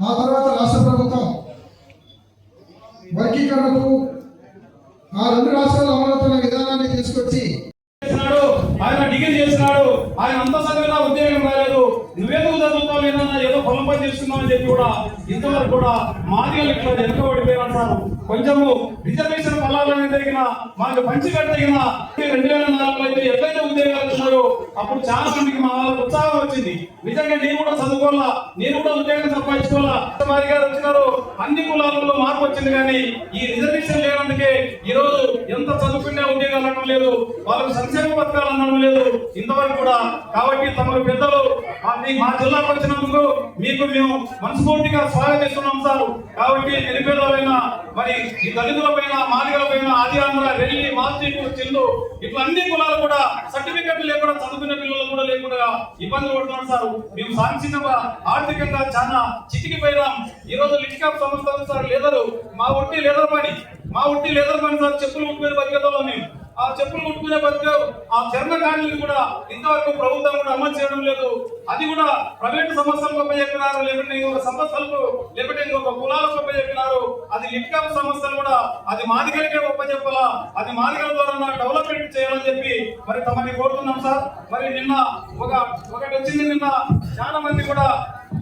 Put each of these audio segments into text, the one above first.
ఆ తర్వాత రాష్ట్ర ప్రభుత్వం వర్గీకరణకు ఆ రెండు రాష్ట్రాలు అమలవుతున్న విధానాన్ని తీసుకొచ్చి ఆయన డిగ్రీ చేసినాడు ఆయన అంత చదివినా ఉద్యోగం రాలేదు. నువ్వేదో చదువుతావు? ఏదో పొలం పని చేస్తున్నావు అని చెప్పి కూడా ఇంతవరకు కూడా మాదిగలు ఇట్లా అంటారు కొంచెము రిజర్వేషన్ పొలాలని తగిన మాకు పంచి కట్టగిన రెండు వేల నాలుగులో అయితే ఎట్లయితే ఉద్యోగాలు ఉన్నారో అప్పుడు చాలా మందికి మా వాళ్ళకి ఉత్సాహం వచ్చింది. నిజంగా నేను కూడా చదువుకోవాలా? నేను కూడా ఉద్యోగం సంపాదించుకోవాలా? వారి గారు వచ్చినారు. అన్ని కులాలలో మార్పు వచ్చింది కానీ ఈ రిజర్వేషన్ లేనందుకే ఈ రోజు ఎంత చదువుకునే ఉద్యోగాలు అనడం లేదు వాళ్ళకు సంక్షేమ పథకాలు అనడం లేదు ఇంతవరకు కూడా. కాబట్టి తమరు పెద్దలు మా- మా జిల్లాకు వచ్చినందుకు మీకు మేము మనస్ఫూర్తిగా స్వాగతిస్తున్నాం సార్. కాబట్టి నిరుపేదలైన మరి ఈ దళితుల పైన మాదిగల పైన ఆది రెల్లి మాస్టికు చిల్లు ఇట్లా అన్ని కులాలు కూడా సర్టిఫికెట్లు లేకుండా చదువుకున్న పిల్లలు కూడా లేకుండా ఇబ్బందులు పడుతున్నారు సార్. మేము సాంక్షికంగా ఆర్థికంగా చాలా చితికిపోయినాం ఈ రోజు లిట్కాప్ సంస్థ సార్ లేదరు. మా ఒట్టి లేదర్ పని. మా ఒట్టి లేదర్ పని సార్. చెప్పులు కుట్టుకునే బతికేదాం మేము. ఆ చెప్పులు కుట్టుకునే బతికే ఆ చర్మ కూడా ఇంతవరకు ప్రభుత్వం కూడా అమలు చేయడం లేదు. అది కూడా ప్రైవేట్ సంస్థలకు చెప్పినారు లేకుంటే ఇంకొక సంస్థలకు లేకుంటే ఇంకొక అది సంస్థలు కూడా అది మాదిగలకే చెప్పాలా అది మాదిగల ద్వారా డెవలప్మెంట్ చేయాలని చెప్పి మరి తమని కోరుతున్నాం సార్. మరి నిన్న ఒక ఒకటి వచ్చింది నిన్న చాలా మంది కూడా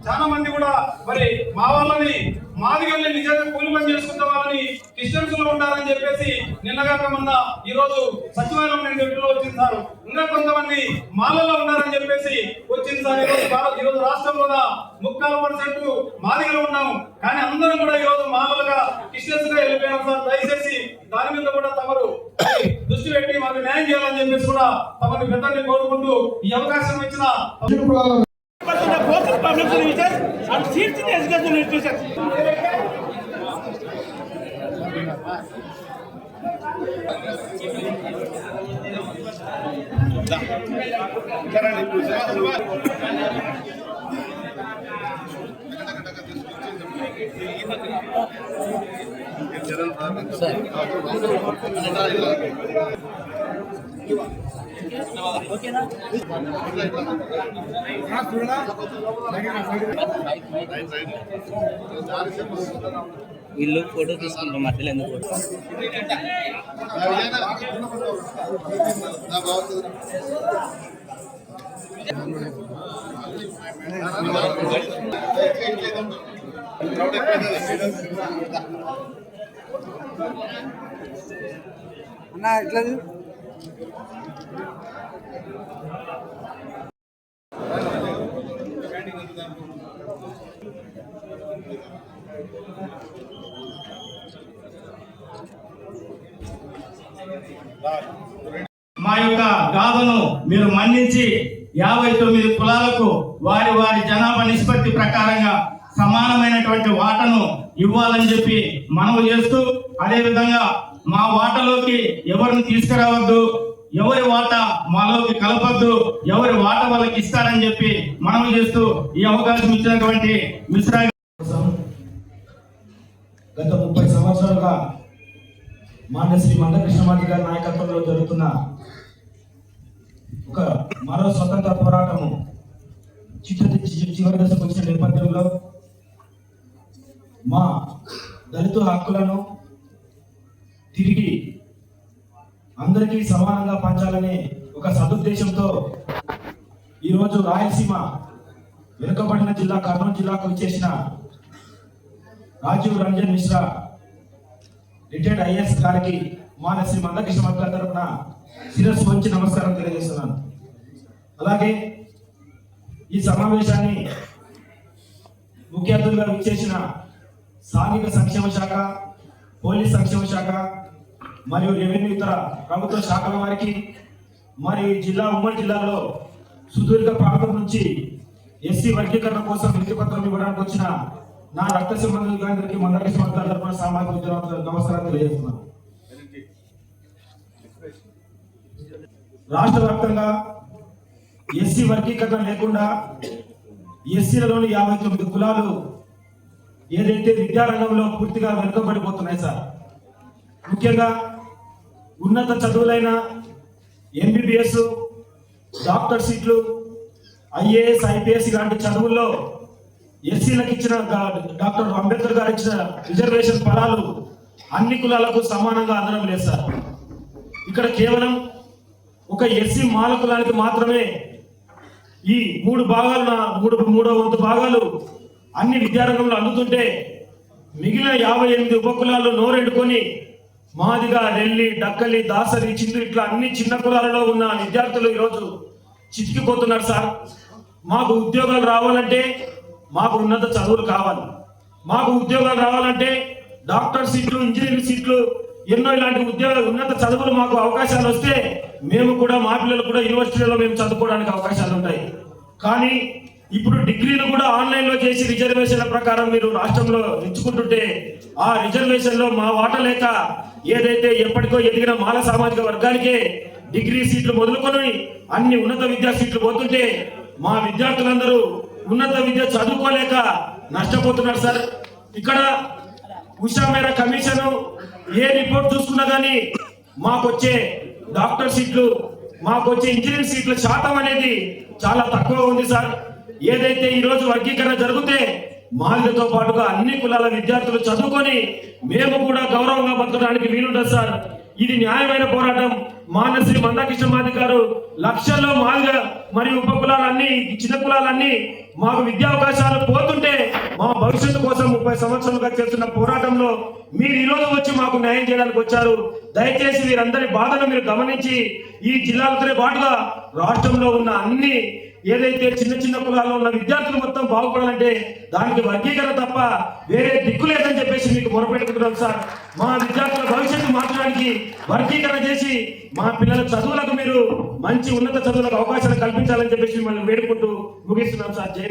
చాలా మంది కూడా మరి మా వాళ్ళని మాదిగల్ని నిజంగా కూలి పని చేసుకున్న వాళ్ళని క్రిస్టియన్స్లో ఉండాలని చెప్పేసి నిన్నగాక మొన్న ఈ రోజు సచివాలయం నేను ఇంట్లో వచ్చింది సార్. ఇంకా కొంతమంది మాలలో ఉన్నారని చెప్పేసి వచ్చింది సార్. ఈ రోజు భారత్ ఈరోజు రాష్ట్రంలో ముక్కాలు పర్సెంట్ మాదిగలు ఉన్నాము. కానీ అందరం కూడా ఈ రోజు మాలలుగా క్రిస్టియన్స్గా వెళ్ళిపోయాం సార్. దయచేసి దాని మీద కూడా తమరు దృష్టి పెట్టి మాకు న్యాయం చేయాలని చెప్పేసి కూడా తమని పెద్దల్ని కోరుకుంటూ ఈ అవకాశం ఇచ్చిన the focus public services and seats in education institutions. వీళ్ళు ఫోటో తీసుకుంటాం మధ్యలో ఎందుకు ఫోటో మా యొక్క గాథను మీరు మన్నించి యాభై తొమ్మిది కులాలకు వారి వారి జనాభా నిష్పత్తి ప్రకారంగా సమానమైనటువంటి వాటను ఇవ్వాలని చెప్పి మనవి చేస్తూ అదేవిధంగా మా వాటలోకి ఎవరిని తీసుకురావద్దు ఎవరి వాట మాలోకి కలపద్దు ఎవరి వాట వాళ్ళకి ఇస్తారని చెప్పి మనం చేస్తూ ఈ అవకాశం ఇచ్చినటువంటి మిశ్రా గత ముప్పై సంవత్సరాలుగా మాన్య శ్రీ మందకృష్ణమాది గారి నాయకత్వంలో జరుగుతున్న ఒక మరో స్వతంత్ర పోరాటము చిత్ర చివరి దశకు వచ్చిన నేపథ్యంలో మా దళిత హక్కులను అందరికీ సమానంగా పంచాలనే ఒక సదుద్దేశంతో ఈరోజు రాయలసీమ వెనుకబడిన జిల్లా కర్నూలు జిల్లాకు వచ్చేసిన రాజీవ్ రంజన్ మిశ్రా రిటైర్డ్ ఐఎస్ గారికి మాన శ్రీ మందకృష్ణ మక్కల తరఫున శిరస్సు వచ్చి నమస్కారం తెలియజేస్తున్నాను. అలాగే ఈ సమావేశాన్ని ముఖ్య అతిథులుగా విచ్చేసిన స్థానిక సంక్షేమ శాఖ పోలీస్ సంక్షేమ శాఖ మరియు రెవెన్యూ ఇతర ప్రభుత్వ శాఖల వారికి మరి జిల్లా ఉమ్మడి జిల్లాలో సుదీర్ఘ ప్రాంతం నుంచి ఎస్సీ వర్గీకరణ కోసం వినతి పత్రం ఇవ్వడానికి వచ్చిన నా రక్త సంబంధికులందరికీ మందరికి సంబంధాల తరఫున సామాజిక ఉద్యోగ నమస్కారం తెలియజేస్తున్నాను. రాష్ట్ర వ్యాప్తంగా ఎస్సీ వర్గీకరణ లేకుండా ఎస్సీలలోని యాభై తొమ్మిది కులాలు ఏదైతే విద్యారంగంలో పూర్తిగా వెనుకబడిపోతున్నాయి సార్ ముఖ్యంగా ఉన్నత చదువులైన ఎంబీబీఎస్ డాక్టర్ సీట్లు ఐఏఎస్ ఐపీఎస్ ఇలాంటి చదువుల్లో ఎస్సీలకు ఇచ్చిన డాక్టర్ అంబేద్కర్ గారు ఇచ్చిన రిజర్వేషన్ ఫలాలు అన్ని కులాలకు సమానంగా అందడం లేదు సార్. ఇక్కడ కేవలం ఒక ఎస్సీ మాల కులానికి మాత్రమే ఈ మూడు భాగాలు మూడు మూడో వంతు భాగాలు అన్ని విద్యారంగంలో అందుతుంటే మిగిలిన యాభై ఎనిమిది ఉపకులాలు నోరెండుకొని మాదిగా రెల్లి డక్కలి దాసరి చిందు ఇట్లా అన్ని చిన్న కులాలలో ఉన్న విద్యార్థులు ఈరోజు చితికిపోతున్నారు సార్. మాకు ఉద్యోగాలు రావాలంటే మాకు ఉన్నత చదువులు కావాలి. మాకు ఉద్యోగాలు రావాలంటే డాక్టర్ సీట్లు ఇంజనీరింగ్ సీట్లు ఎన్నో ఇలాంటి ఉద్యోగాలు ఉన్నత చదువులు మాకు అవకాశాలు వస్తే మేము కూడా మా పిల్లలు కూడా యూనివర్సిటీలో మేము చదువుకోవడానికి అవకాశాలు ఉంటాయి. కానీ ఇప్పుడు డిగ్రీలు కూడా ఆన్లైన్లో చేసి రిజర్వేషన్ల ప్రకారం మీరు రాష్ట్రంలో ఇచ్చుకుంటుంటే ఆ రిజర్వేషన్లో మా వాట లేక ఏదైతే ఎప్పటికో ఎదిగిన మాల సామాజిక వర్గానికే డిగ్రీ సీట్లు మొదలుకొని అన్ని ఉన్నత విద్యా సీట్లు పోతుంటే మా విద్యార్థులందరూ ఉన్నత విద్య చదువుకోలేక నష్టపోతున్నారు సార్. ఇక్కడ ఉషా మేర కమిషన్ ఏ రిపోర్ట్ చూసుకున్నా కానీ మాకొచ్చే డాక్టర్ సీట్లు మాకొచ్చే ఇంజనీరింగ్ సీట్ల శాతం అనేది చాలా తక్కువ ఉంది సార్. ఏదైతే ఈ రోజు వర్గీకరణ జరిగితే మాదిగతో పాటుగా అన్ని కులాల విద్యార్థులు చదువుకొని మేము కూడా గౌరవంగా బతకడానికి వీలుంటుంది సార్. ఇది న్యాయమైన పోరాటం. మానశ్రీ మందాకృష్ణ మాది గారు లక్షల్లో మాదిగ మరియు ఉప కులాలన్నీ చిన్న కులాలన్నీ మాకు విద్యా అవకాశాలు పోతుంటే మా భవిష్యత్తు కోసం ముప్పై సంవత్సరాలుగా చేస్తున్న పోరాటంలో మీరు ఈ రోజు వచ్చి మాకు న్యాయం చేయడానికి వచ్చారు. దయచేసి వీరందరి బాధను మీరు గమనించి ఈ జిల్లాలతో పాటుగా రాష్ట్రంలో ఉన్న అన్ని ఏదైతే చిన్న చిన్న కులాల్లో ఉన్న విద్యార్థులు మొత్తం బాగుపడాలంటే దానికి వర్గీకరణ తప్ప వేరే దిక్కు లేదని చెప్పేసి మీకు మొరపెట్టుకుంటున్నాం సార్. మా విద్యార్థుల భవిష్యత్తు మార్చడానికి వర్గీకరణ చేసి మా పిల్లల చదువులకు మీరు మంచి ఉన్నత చదువులకు అవకాశాలు కల్పించాలని చెప్పేసి మిమ్మల్ని వేడుకుంటూ ముగిస్తున్నాం సార్. జై